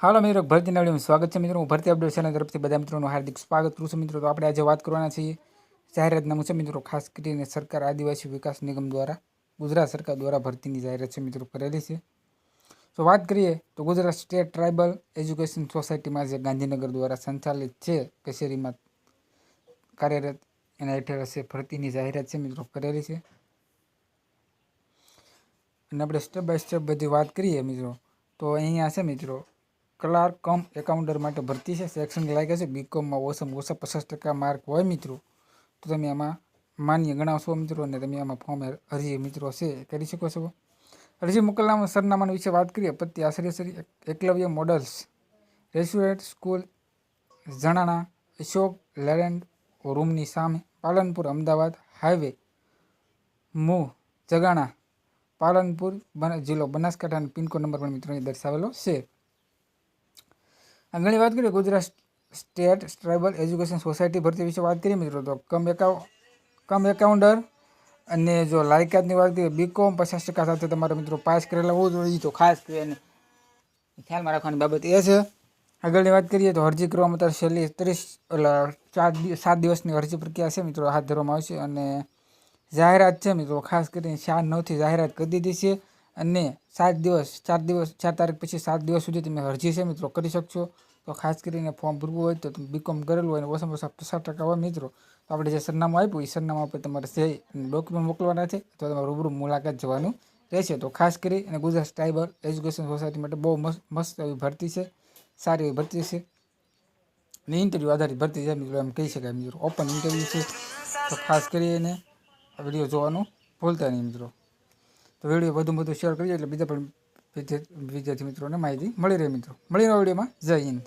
હાલો મિત્રો ભરતી નવડીમાં સ્વાગત છે મિત્રો હું ભરતી અપડેટ ચેનલ તરફથી બધા મિત્રોનું હાર્દિક સ્વાગત કરું છું મિત્રો તો આપણે આજે વાત કરવાના છીએ જાહેરાતનામું છે મિત્રો ખાસ કરીને સરકાર આદિવાસી વિકાસ નિગમ દ્વારા ગુજરાત સરકાર દ્વારા ભરતીની જાહેરાત છે મિત્રો કરેલી છે તો વાત કરીએ તો ગુજરાત સ્ટેટ ટ્રાઇબલ એજ્યુકેશન સોસાયટીમાં જે ગાંધીનગર દ્વારા સંચાલિત છે કચેરીમાં કાર્યરત એના હેઠળ હશે ભરતીની જાહેરાત છે મિત્રો કરેલી છે અને આપણે સ્ટેપ બાય સ્ટેપ બધી વાત કરીએ મિત્રો તો અહીંયા છે મિત્રો ક્લાર્ક કમ એકાઉન્ટર માટે ભરતી છે સેક્શન લાગે છે બીકોમમાં ઓછામાં ઓછા પચાસ ટકા માર્ક હોય મિત્રો તો તમે આમાં માન્ય ગણાવશો મિત્રો અને તમે આમાં ફોર્મ અરજી મિત્રો છે એ કરી શકો છો અરજી મોકલનામાં સરનામાના વિશે વાત કરીએ પતિ આશ્રય Shri Eklavya models restaurant school જણાણા Ashok Layland રૂમની સામે પાલનપુર અમદાવાદ હાઈવે મુ જગાણા પાલનપુર બન- જિલ્લો બનાસકાંઠા અને પિનકોડ નંબર પણ મિત્રો અહીં દર્શાવેલો છે આગળની વાત કરીએ, Gujarat state tribal education society ભરતી વિશે વાત કરીએ મિત્રો તો કમ એકાઉ, કમ એકાઉન્ડર અને જો લાયકાતની વાત કરીએ બીકોમ પચાસ ટકા સાથે તમારે મિત્રો પાસ કરેલા હોવું જોઈએ. તો ખાસ કરીને ખ્યાલમાં રાખવાની બાબત એ છે. આગળની વાત કરીએ તો અરજી કરવામાં અત્યારે છેલ્લી ત્રીસ, એટલે ચાર સાત દિવસની અરજી પ્રક્રિયા છે મિત્રો, હાથ ધરવામાં આવશે અને જાહેરાત છે મિત્રો, ખાસ કરીને ચાર નવથી જાહેરાત કરી દીધી છે. અને સાત દિવસ, ચાર દિવસ, ચાર તારીખ પછી સાત દિવસ સુધી તમે અરજી છે મિત્રો કરી શકશો. તો ખાસ કરીને ફોર્મ ભરવું હોય તો તમે બીકોમ કરેલું હોય અને ઓછામાં ઓછા પચાસ ટકા હોય મિત્રો, તો આપણે જે સરનામું આપ્યું એ સરનામા પર તમારે સહી ડોક્યુમેન્ટ મોકલવાના છે, તો તમારે રૂબરૂ મુલાકાત જવાનું રહેશે. તો ખાસ કરી અને ગુજરાત ટ્રાઇબલ એજ્યુકેશન સોસાયટી માટે બહુ મસ્ત મસ્ત એવી ભરતી છે. સારી એવી ભરતી છે. અને ઇન્ટરવ્યૂ આધારિત ભરતી છે મિત્રો, એમ કહી શકાય મિત્રો. ઓપન ઇન્ટરવ્યૂ છે. તો ખાસ કરીને આ વીડિયો જોવાનું ભૂલતા નહીં મિત્રો. તો વીડિયો વધુ વધુ શેર કરીએ એટલે બીજા પણ વિદ્યાર્થી મિત્રોને માહિતી મળી રહે મિત્રો. મળી રહે વિડીયોમાં. જય હિન્દ.